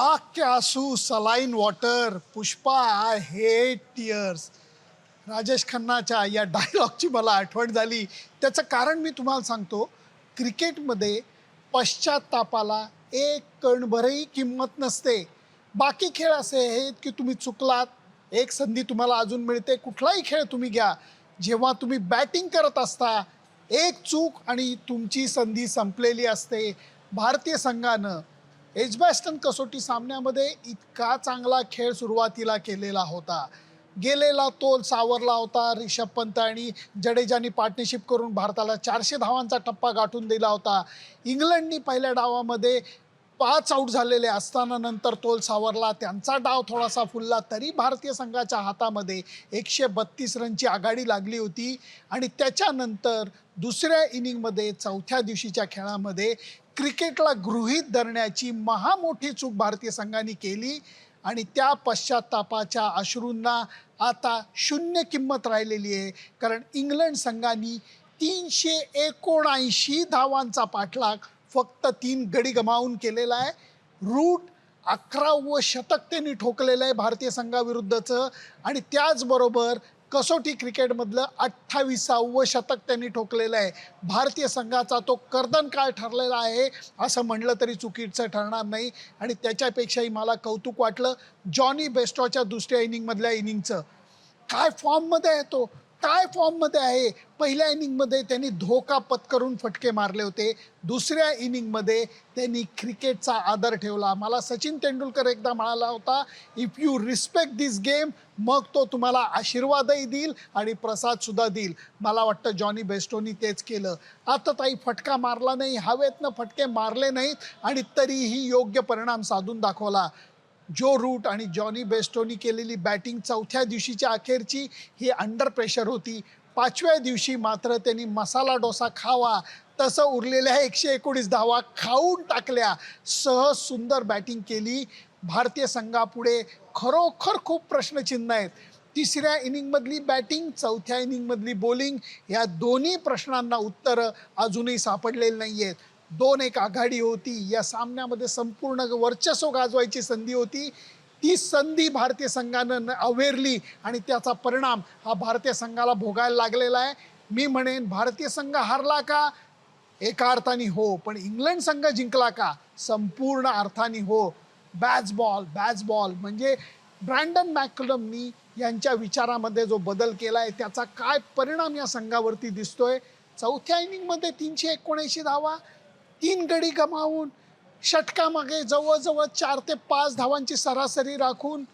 आख्य आसू saline water Pushpa I hate tears Rajesh खन्नाच्या या डायलॉगची मला आठवण झाली. त्याचं कारण मी तुम्हाला सांगतो क्रिकेटमध्ये पश्चातापाला एक कणभरही किंमत नसते. बाकी खेळ असे आहेत की तुम्ही चुकलात एक संधी तुम्हाला अजून मिळते कुठलाही खेळ तुम्ही घ्या. जेव्हा तुम्ही बॅटिंग करत असता एक चूक आणि तुमची संधी संपलेली असते. भारतीय संघानं एजबॅस्टन कसोटी सामन्यामध्ये इतका चांगला खेळ सुरुवातीला केलेला होता. गेलेला तोल सावरला होता रिषभ पंत आणि जडेजानी पार्टनरशिप करून भारताला चारशे धावांचा टप्पा गाठून दिला होता. इंग्लंडनी पहिल्या डावामध्ये पाच आऊट झालेले असताना नंतर तोल सावरला. त्यांचा डाव थोडासा फुलला तरी भारतीय संघाच्या हातामध्ये एकशे बत्तीस रनची आघाडी लागली होती. आणि त्याच्यानंतर दुसऱ्या इनिंगमध्ये चौथ्या दिवशीच्या खेळामध्ये क्रिकेटला गृहीत धरण्याची महामोठी चूक भारतीय संघाने केली आणि त्या पश्चात्तापाच्या अश्रूंना आता शून्य किंमत राहिलेली आहे. कारण इंग्लंड संघाने तीनशे एकोणऐंशी धावांचा पाठलाग फक्त तीन गडी गमावून केलेला आहे. रूट अकरावं शतक त्यांनी ठोकलेलं आहे भारतीय संघाविरुद्धचं. आणि त्याचबरोबर कसोटी क्रिकेटमधलं अठ्ठावीसावं शतक त्यांनी ठोकलेलं आहे. भारतीय संघाचा तो कर्दन काळ ठरलेला आहे असं म्हणलं तरी चुकीचं ठरणार नाही. आणि त्याच्यापेक्षाही मला कौतुक वाटलं जॉनी बेस्टॉच्या दुसऱ्या इनिंगमधल्या इनिंगचं. काय फॉर्ममध्ये आहे तो? काय फॉर्ममध्ये आहे. पहिल्या इनिंगमध्ये त्यांनी धोका पत्करून फटके मारले होते. दुसऱ्या इनिंगमध्ये त्यांनी क्रिकेटचा आदर ठेवला. मला सचिन तेंडुलकर एकदा म्हणाला होता if you respect this game मग तो तुम्हाला आशीर्वादही देईल आणि प्रसादसुद्धा देईल. मला वाटतं जॉनी बेस्टोनी तेच केलं. आता ताई फटका मारला नाही. हवेतनं फटके मारले नाहीत आणि तरीही योग्य परिणाम साधून दाखवला. जो रूट आणि जॉनी बेस्टोनी केलेली बॅटिंग चौथ्या दिवशीच्या अखेरची ही अंडर प्रेशर होती. पाचव्या दिवशी मात्र त्यांनी मसाला डोसा खावा. तसं उरलेल्या एकशे एकोणीस धावा खाऊन टाकल्या. सहज सुंदर बॅटिंग केली. भारतीय संघापुढे खरोखर खूप प्रश्नचिन्ह आहेत. तिसऱ्या इनिंगमधली बॅटिंग चौथ्या इनिंगमधली बॉलिंग या दोन्ही प्रश्नांना उत्तरं अजूनही सापडलेली नाही आहेत दोन एक आघाडी होती. या सामन्यामध्ये संपूर्ण वर्चस्व गाजवायची संधी होती. ती संधी भारतीय संघानं न- अवेरली आणि त्याचा परिणाम हा भारतीय संघाला भोगायला लागलेला आहे. मी म्हणेन भारतीय संघ हारला का? एका अर्थाने हो पण इंग्लंड संघ जिंकला का? संपूर्ण अर्थाने हो. बॅच बॉल बॅच बॉल म्हणजे ब्रँडन मॅकलमनी यांच्या विचारामध्ये जो बदल केला आहे त्याचा काय परिणाम या संघावरती दिसतोय? चौथ्या इनिंगमध्ये तीनशे एकोणऐंशी धावा. तीन गडी गमावून षटकामागे जवळजवळ चार ते पाच धावांची सरासरी राखून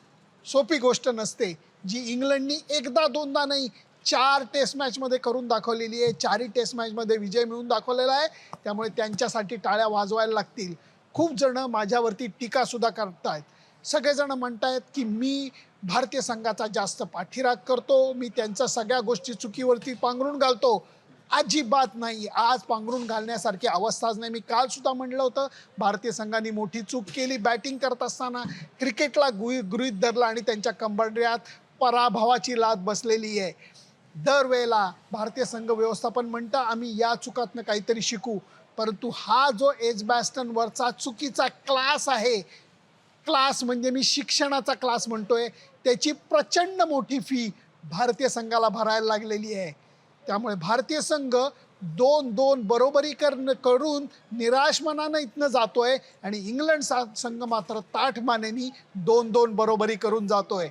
सोपी गोष्ट नसते. जी इंग्लंडनी एकदा दोनदा नाही चार टेस्ट मॅचमध्ये करून दाखवलेली आहे. चारही टेस्ट मॅचमध्ये विजय मिळवून दाखवलेला आहे. त्यामुळे त्यांच्यासाठी टाळ्या वाजवायला लागतील. खूप जणं माझ्यावरती टीकासुद्धा करतायत. सगळेजण म्हणतायत की मी भारतीय संघाचा जास्त पाठीराग करतो. मी त्यांच्या सगळ्या गोष्टी चुकीवरती पांघरून घालतो. अजिबात नाही. आज पांघरून घालण्यासारखी अवस्थाच नाही. मी काल सुद्धा म्हणलं होतं भारतीय संघाने मोठी चूक केली. बॅटिंग करत असताना क्रिकेटला गुई गृहीत धरलं आणि त्यांच्या कंबरड्यात पराभवाची लाद बसलेली आहे. दरवेळेला भारतीय संघ व्यवस्थापन म्हणतं आम्ही या चुकातनं काहीतरी शिकू. परंतु हा जो एज बॅस्टनवरचा चुकीचा क्लास आहे क्लास म्हणजे मी शिक्षणाचा क्लास म्हणतोय त्याची प्रचंड मोठी फी भारतीय संघाला भरायला लागलेली आहे. त्यामुळे भारतीय संघ दोन दोन बरोबरी करण करून निराश मनानं इथनं जातोय आणि इंग्लंड सा संघ मात्र ताठ मानेनी दोन दोन बरोबरी करून जातोय.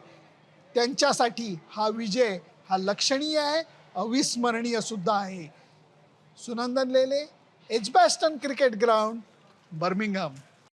त्यांच्यासाठी हा विजय हा लक्षणीय आहे अविस्मरणीय सुद्धा आहे. Sunandan Lele Edgbaston cricket ground Birmingham